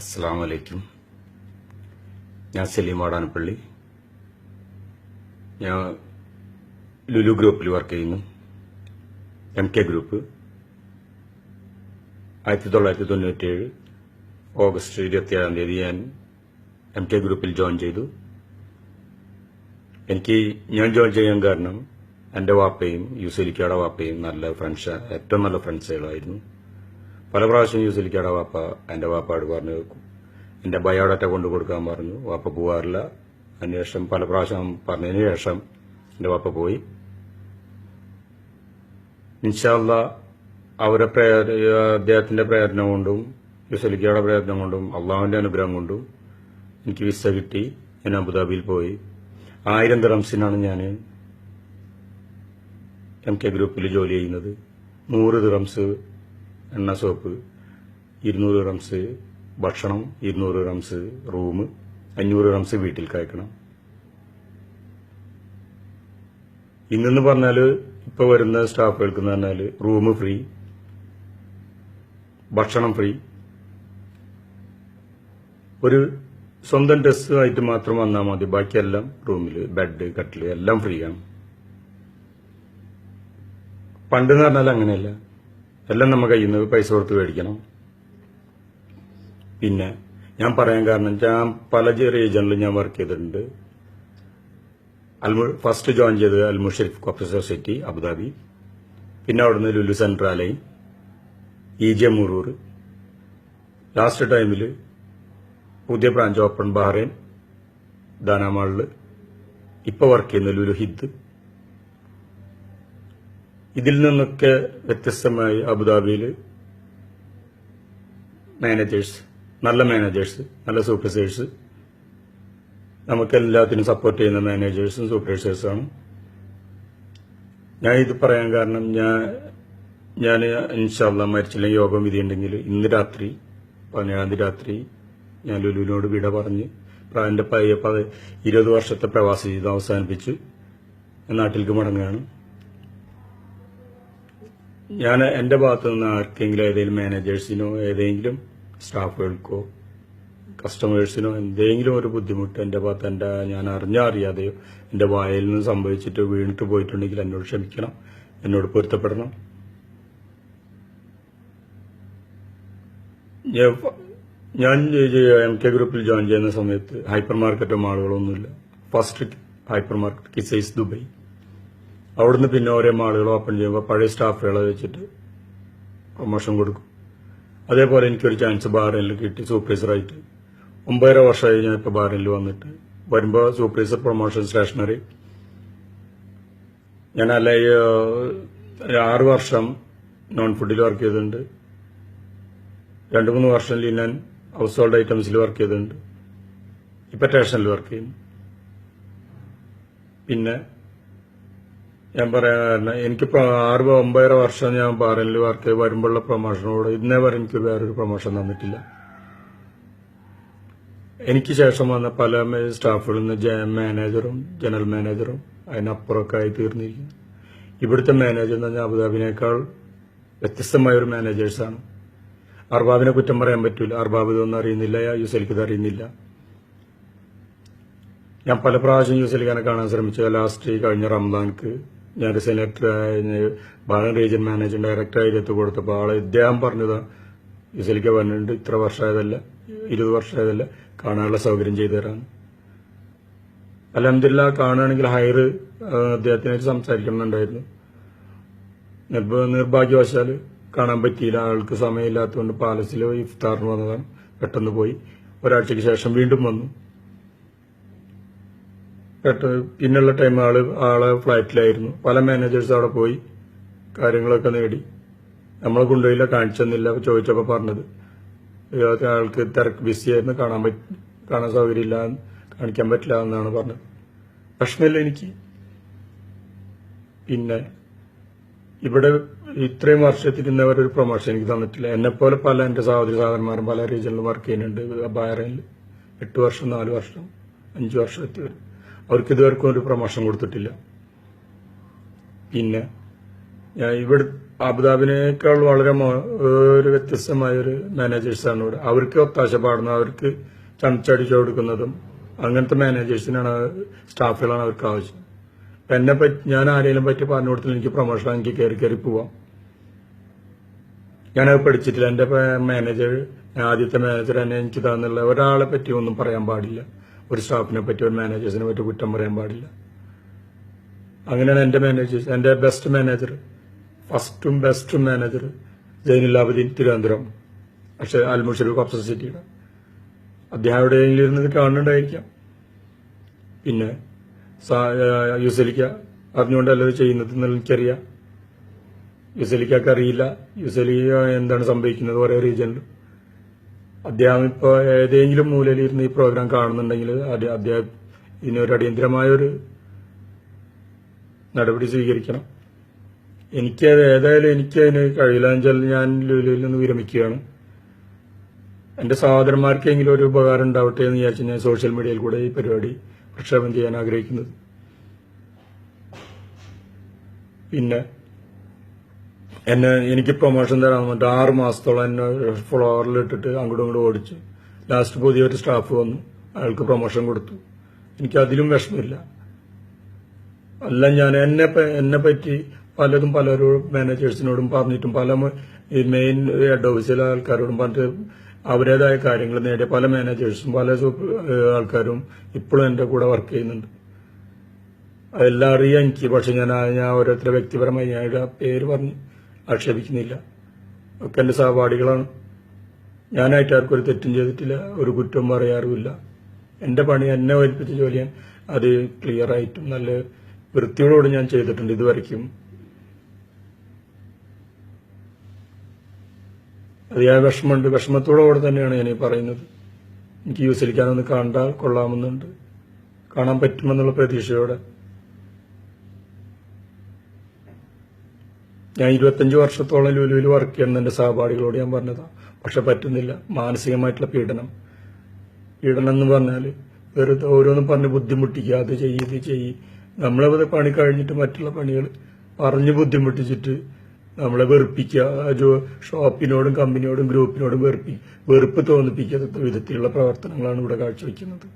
അസ്സാം വലൈക്കും ഞാൻ സലീം വാടാനപ്പള്ളി. ഞാൻ ലുലു ഗ്രൂപ്പിൽ വർക്ക് ചെയ്യുന്നു. എം കെ ഗ്രൂപ്പ് ആയിരത്തി തൊള്ളായിരത്തി തൊണ്ണൂറ്റിയേഴ് ഓഗസ്റ്റ് ഇരുപത്തിയേഴാം തീയതി ഞാൻ എം കെ ഗ്രൂപ്പിൽ ജോയിൻ ചെയ്തു. എനിക്ക് ഞാൻ ജോയിൻ ചെയ്യാൻ കാരണം എന്റെ വാപ്പയും യൂസലിക്കയുടെ വാപ്പയും നല്ല ഫ്രണ്ട്സ് ഏറ്റവും നല്ല ഫ്രണ്ട്സുകളായിരുന്നു പല പ്രാവശ്യം യൂസലിക്കയുടെ വാപ്പ. എന്റെ വാപ്പാട് പറഞ്ഞു എന്റെ ബയോഡാറ്റ കൊണ്ടു കൊടുക്കാൻ പറഞ്ഞു. വാപ്പ പോകാറില്ല അതിനുശേഷം പല പ്രാവശ്യം പറഞ്ഞതിന് ശേഷം എന്റെ വാപ്പ പോയി. ഇൻഷാല്ല അവരെ പ്രേര അദ്ദേഹത്തിന്റെ പ്രേരണ കൊണ്ടും യുസലിക്കയുടെ പ്രയത്നം കൊണ്ടും അള്ളാഹുവിന്റെ അനുഗ്രഹം കൊണ്ടും എനിക്ക് വിസ കിട്ടി. ഞാൻ അബുദാബിയിൽ പോയി. ആയിരം ദിറംസിനാണ് ഞാൻ എം കെ ഗ്രൂപ്പിൽ ജോലി ചെയ്യുന്നത്. നൂറ് ദിറംസ് എണ്ണ സോപ്പ് ഇരുന്നൂറ് ഗ്രാംസ് ഭക്ഷണം ഇരുന്നൂറ് ഗ്രാംസ് റൂം അഞ്ഞൂറ് ഗ്രാംസ് വീട്ടിൽ കയക്കണം. ഇന്നെന്ന് പറഞ്ഞാൽ ഇപ്പൊ വരുന്ന സ്റ്റാഫുകൾക്ക് എന്ന് പറഞ്ഞാൽ റൂം ഫ്രീ ഭക്ഷണം ഫ്രീ. ഒരു സ്വന്തം ഡ്രസ് ആയിട്ട് മാത്രം വന്നാൽ മതി. ബാക്കിയെല്ലാം റൂമിൽ ബെഡ് കട്ടിൽ എല്ലാം ഫ്രീ ആണ്. പണ്ട് എന്ന് പറഞ്ഞാൽ അങ്ങനെയല്ല. എല്ലാം നമ്മൾ കയ്യിൽ നിന്ന് പൈസ കൊടുത്ത് മേടിക്കണം. പിന്നെ ഞാൻ പറയാൻ കാരണം ഞാൻ പല റീജണിലും ഞാൻ വർക്ക് ചെയ്തിട്ടുണ്ട്. അൽമു ഫസ്റ്റ് ജോയിൻ ചെയ്തത് അൽമുഷരിഫ് കോപ്പറേറ്റീവ് സൊസൈറ്റി അബുദാബി. പിന്നെ അവിടുന്ന് ലുലു സെൻട്രാലയം ഇ ജെ മുറൂർ. ലാസ്റ്റ് ടൈമിൽ പുതിയ ബ്രാഞ്ച് ഓപ്പൺ ബഹ്റൈൻ ദാനാമാളിൽ ഇപ്പോൾ വർക്ക് ചെയ്യുന്ന ലുലു ഹിദ്. ഇതിൽ നിന്നൊക്കെ വ്യത്യസ്തമായി അബുദാബിയിൽ മാനേജേഴ്സ് നല്ല മാനേജേഴ്സ് നല്ല സൂപ്പർവൈസേഴ്സ് നമുക്ക് എല്ലാത്തിനും സപ്പോർട്ട് ചെയ്യുന്ന മാനേജേഴ്സും സൂപ്പർവൈസേഴ്സുമാണ് ഞാൻ ഇത് പറയാൻ കാരണം ഞാൻ ഞാൻ ഇൻഷാല്ല മരിച്ചില്ലെങ്കിൽ യോഗം വിധി ഉണ്ടെങ്കിൽ ഇന്ന് രാത്രി പതിനേഴാം തീയതി രാത്രി ഞാൻ ലുലുവിനോട് വിട പറഞ്ഞ് പ്ര- എന്റെ പയ്യ പത് ഇരുപത് വർഷത്തെ പ്രവാസ ജീവിതം അവസാനിപ്പിച്ചു. നാട്ടിലേക്ക് മടങ്ങുകയാണ്. ഞാൻ എന്റെ ഭാഗത്തു നിന്ന് ആർക്കെങ്കിലും ഏതെങ്കിലും മാനേജേഴ്സിനോ ഏതെങ്കിലും സ്റ്റാഫുകൾക്കോ കസ്റ്റമേഴ്സിനോ എന്തെങ്കിലും ഒരു ബുദ്ധിമുട്ട് എന്റെ ഭാഗത്ത് എന്റെ ഞാൻ അറിഞ്ഞോ അറിയാതെയോ എന്റെ വായിൽ നിന്ന് സംഭവിച്ചിട്ട് വീണിട്ട് പോയിട്ടുണ്ടെങ്കിൽ എന്നോട് ക്ഷമിക്കണം എന്നോട് പൊരുത്തപ്പെടണം. ഞാൻ- എം കെ ഗ്രൂപ്പിൽ ജോയിൻ ചെയ്യുന്ന സമയത്ത് ഹൈപ്പർ മാർക്കറ്റോ മാളുകളോ ഒന്നുമില്ല. First hyper market Qusais Dubai അവിടുന്ന് പിന്നെ ഓരോ മാളുകൾ ഓപ്പൺ ചെയ്യുമ്പോൾ പഴയ സ്റ്റാഫുകളെ വെച്ചിട്ട് പ്രൊമോഷൻ കൊടുക്കും. അതേപോലെ എനിക്കൊരു ചാൻസ് ബാറിനിൽ കിട്ടി സൂപ്പർവൈസറായിട്ട് ഒമ്പതര വർഷമായി ഞാൻ ഇപ്പോൾ ബാറിനിൽ വന്നിട്ട്. വരുമ്പോൾ സൂപ്പർവൈസർ പ്രൊമോഷൻ സ്റ്റേഷനറി ഞാൻ അല്ല ആറ് വർഷം നോൺ ഫുഡിൽ വർക്ക് ചെയ്തിട്ടുണ്ട്. രണ്ട് മൂന്ന് വർഷം ഞാൻ ഹൗസ് ഹോൾഡ് ഐറ്റംസിൽ വർക്ക് ചെയ്തിട്ടുണ്ട്. ഇപ്പൊ സ്റ്റേഷനിൽ വർക്ക് ചെയ്യുന്നു. പിന്നെ ഞാൻ പറയാൻ എനിക്കിപ്പോ ആറ് ഒമ്പതര വർഷം ഞാൻ പാറലിൽ വർക്ക് ചെയ്ത് വരുമ്പോഴുള്ള പ്രൊമോഷനോട് ഇന്നേ വരെ എനിക്ക് വേറൊരു പ്രൊമോഷൻ തന്നിട്ടില്ല. എനിക്ക് ശേഷം വന്ന പല സ്റ്റാഫുകളിൽ നിന്ന് മാനേജറും ജനറൽ മാനേജറും അതിനപ്പുറമൊക്കെ ആയി തീർന്നിരിക്കുന്നു. ഇവിടുത്തെ മാനേജർ എന്ന് പറഞ്ഞാൽ അബുദാബിനേക്കാൾ വ്യത്യസ്തമായ ഒരു മാനേജേഴ്സാണ് അർബാബിനെ കുറ്റം പറയാൻ പറ്റൂല. അർബാബ് ഇതൊന്നും അറിയുന്നില്ല. യൂസലിക്ക് ഇത് അറിയുന്നില്ല. ഞാൻ പല പ്രാവശ്യം യൂസലിഖാനെ കാണാൻ ശ്രമിച്ചു ലാസ്റ്റ് കഴിഞ്ഞ റംസാൻക്ക് ഞാൻ selector Balan region managing director എത്തി കൊടുത്തപ്പോൾ ആളെ ഇദ്ദേഹം പറഞ്ഞതാ യൂസലിക്ക പറഞ്ഞിട്ടുണ്ട് ഇത്ര വർഷമായതല്ല ഇരുപത് വർഷമായതല്ല കാണാനുള്ള സൗകര്യം ചെയ്തു തരാൻ അലഹമില്ല കാണുകയാണെങ്കിൽ ഹയർ അദ്ദേഹത്തിനായിട്ട് സംസാരിക്കണമെന്നുണ്ടായിരുന്നു. നിർഭ- നിർഭാഗ്യവശാൽ കാണാൻ പറ്റിയില്ല ആൾക്ക് സമയമില്ലാത്തതുകൊണ്ട് പാലസിൽ ഇഫ്താറിന് വന്നതാണ് പെട്ടെന്ന് പോയി. ഒരാഴ്ചയ്ക്ക് ശേഷം വീണ്ടും വന്നു. പിന്നുള്ള ടൈം ആൾ ആളെ ഫ്ലൈറ്റിലായിരുന്നു പല മാനേജേഴ്സ് അവിടെ പോയി കാര്യങ്ങളൊക്കെ നേടി. നമ്മളെ കൊണ്ടുപോയില്ല കാണിച്ചെന്നില്ല ചോദിച്ചപ്പോൾ ചോദിച്ചപ്പോ പറഞ്ഞത്. ആൾക്ക് തിരക്ക് ബിസി ആയിരുന്നു. കാണാൻ പറ്റ കാണാൻ സൗകര്യമില്ല കാണിക്കാൻ പറ്റില്ല എന്നാണ് പറഞ്ഞത്. പ്രശ്നമില്ല എനിക്ക്. പിന്നെ ഇവിടെ ഇത്രയും വർഷത്തിരുന്നവർ ഒരു പ്രൊമോഷൻ എനിക്ക് തന്നിട്ടില്ല. എന്നെ പോലെ എന്റെ സഹോദരി സഹോദരന്മാരും പല റീജിയനിലും വർക്ക് ചെയ്യുന്നുണ്ട്. ബഹ്റൈനിൽ എട്ട് വർഷം നാല് വർഷം അഞ്ചു വർഷം എത്തിയവർ അവർക്ക് ഇതുവരെക്കും ഒരു പ്രമോഷൻ കൊടുത്തിട്ടില്ല. പിന്നെ ഇവിടെ അബുദാബിനേക്കാൾ വളരെ ഒരു വ്യത്യസ്തമായ ഒരു മാനേജേഴ്സാണ് ഇവിടെ. അവർക്ക് ഒത്താശ പാടുന്നത് അവർക്ക് ചണച്ചടിച്ചു കൊടുക്കുന്നതും അങ്ങനത്തെ മാനേജേഴ്സിനാണ് സ്റ്റാഫുകളാണ് അവർക്ക് ആവശ്യം. എന്നെ പറ്റി ഞാൻ ആരെങ്കിലും പറ്റി പറഞ്ഞു കൊടുത്തില്ല എനിക്ക് പ്രൊമോഷൻ എനിക്ക് കയറി കയറി പോവാം. ഞാനത് പഠിച്ചിട്ടില്ല. എന്റെ മാനേജർ ആദ്യത്തെ മാനേജർ എന്നെ എനിക്ക് തന്നുള്ള ഒരാളെ പറ്റി ഒന്നും പറയാൻ പാടില്ല. ഒരു സ്റ്റാഫിനെ പറ്റി ഒരു മാനേജേഴ്സിനെ പറ്റി കുറ്റം പറയാൻ പാടില്ല. അങ്ങനെയാണ് എന്റെ മാനേജേഴ്സ് എന്റെ ബെസ്റ്റ് മാനേജർ ഫസ്റ്റും ബെസ്റ്റും മാനേജർ ജൈനുലാബുദ്ദീൻ തിരുവനന്തപുരം. പക്ഷെ അൽമുഷറൂഖ് കപ്പ് സിറ്റിയുടെ അദ്ദേഹം അവിടെ ഇരുന്നത് കാണുന്നുണ്ടായിരിക്കാം. പിന്നെ യുസലിക്ക അറിഞ്ഞുകൊണ്ടല്ല ചെയ്യുന്നത് എനിക്കറിയാം. യുസലിക്കൊക്കെ അറിയില്ല. യുസലിക്ക എന്താണ് സംഭവിക്കുന്നത്? ഓരോ റീജിയനിൽ അദ്ദേഹം ഇപ്പോൾ ഏതെങ്കിലും മൂലയിൽ ഇരുന്ന് ഈ പ്രോഗ്രാം കാണുന്നുണ്ടെങ്കിൽ അദ്ദേഹം ഇതിനൊരു അടിയന്തരമായ ഒരു നടപടി സ്വീകരിക്കണം. എനിക്ക് ഏതായാലും എനിക്ക് അതിന് കഴിയില്ല ഞാൻ ലുലുവിൽ നിന്ന് വിരമിക്കുകയാണ്. എന്റെ സഹോദരന്മാർക്കെങ്കിലും ഒരു ഉപകാരം ഉണ്ടാവട്ടെ എന്ന് വിചാരിച്ച് ഞാൻ സോഷ്യൽ മീഡിയയിൽ കൂടെ ഈ പരിപാടി പ്രക്ഷേപണം ചെയ്യാൻ ആഗ്രഹിക്കുന്നത്. പിന്നെ എന്നെ എനിക്ക് പ്രൊമോഷൻ തരാൻ വന്നിട്ട് ആറ് മാസത്തോളം എന്നെ ഫ്ലോറിൽ ഇട്ടിട്ട് അങ്ങോട്ടും ഇങ്ങോട്ടും ഓടിച്ച്. ലാസ്റ്റ് പുതിയൊരു സ്റ്റാഫ് വന്നു. അയാൾക്ക് പ്രൊമോഷൻ കൊടുത്തു. എനിക്ക് അതിലും വിഷമില്ല അല്ല ഞാൻ എന്നെ എന്നെ പറ്റി പലതും പലരോടും മാനേജേഴ്സിനോടും പറഞ്ഞിട്ടും പല മെയിൻ ഹെഡ് ഓഫീസിലെ ആൾക്കാരോടും പറഞ്ഞിട്ട് അവരുടേതായ കാര്യങ്ങൾ നേടിയ പല മാനേജേഴ്സും പല ആൾക്കാരും ഇപ്പോഴും എന്റെ കൂടെ വർക്ക് ചെയ്യുന്നുണ്ട്. അതെല്ലാം അറിയാം എനിക്ക്. പക്ഷെ ഞാൻ ഞാൻ ഓരോരുത്തരെ വ്യക്തിപരമായി ഞാൻ പേര് പറഞ്ഞ്. ആക്ഷേപിക്കുന്നില്ല. ഒക്കെ എന്റെ സഹപാഠികളാണ്. ഞാനായിട്ട് ആർക്കും ഒരു തെറ്റും ചെയ്തിട്ടില്ല. ഒരു കുറ്റവും പറയാറുമില്ല. എന്റെ പണി എന്നെ വലിപ്പിച്ച ജോലി ഞാൻ അത് ക്ലിയർ ആയിട്ടും നല്ല വൃത്തിയോടുകൂടി ഞാൻ ചെയ്തിട്ടുണ്ട് ഇതുവരയ്ക്കും. അതിയായ വിഷമമുണ്ട്. വിഷമത്തോടുകൂടെ തന്നെയാണ് ഞാൻ ഈ പറയുന്നത്. എനിക്ക് യൂസിലിക്കാനൊന്ന് കണ്ടാൽ കൊള്ളാമെന്നുണ്ട്. കാണാൻ പറ്റുമെന്നുള്ള പ്രതീക്ഷയോടെ. ഞാൻ ഇരുപത്തഞ്ച് വർഷത്തോളം ലുലുവിൽ വർക്ക് ചെയ്യണം എന്റെ സഹപാഠികളോട് ഞാൻ പറഞ്ഞതാ. പക്ഷെ പറ്റുന്നില്ല. മാനസികമായിട്ടുള്ള പീഡനം. പീഡനം എന്ന് പറഞ്ഞാൽ വെറുതെ ഓരോന്നും പറഞ്ഞ് ബുദ്ധിമുട്ടിക്കുക അത് ചെയ്യ് ഇത് ചെയ്യ്. നമ്മളെ പണി കഴിഞ്ഞിട്ട് മറ്റുള്ള പണികൾ പറഞ്ഞ് ബുദ്ധിമുട്ടിച്ചിട്ട് നമ്മളെ വെറുപ്പിക്കുക ഷോപ്പിനോടും കമ്പനിയോടും ഗ്രൂപ്പിനോടും വെറുപ്പി വെറുപ്പ് തോന്നിപ്പിക്കാത്ത വിധത്തിലുള്ള പ്രവർത്തനങ്ങളാണ് ഇവിടെ കാഴ്ചവെക്കുന്നത്.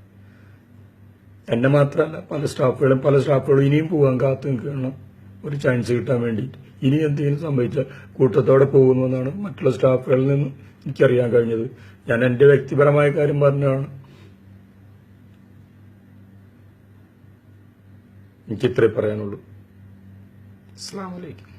എന്നെ മാത്രമല്ല പല സ്റ്റാഫുകളും പല സ്റ്റാഫുകളും ഇനിയും പോകാൻ കാത്തു നിൽക്കണം ഒരു ചാൻസ് കിട്ടാൻ വേണ്ടിയിട്ട്. ഇനി എന്തെങ്കിലും സംഭവിച്ചാൽ കൂട്ടത്തോടെ പോകുമെന്നാണ് മറ്റുള്ള സ്റ്റാഫുകളിൽ നിന്ന് എനിക്കറിയാൻ കഴിഞ്ഞത്. ഞാൻ എന്റെ വ്യക്തിപരമായ കാര്യം പറഞ്ഞതാണ്. എനിക്ക് ഇത്രേ പറയാനുള്ളൂ. അസ്സാം വലൈക്കും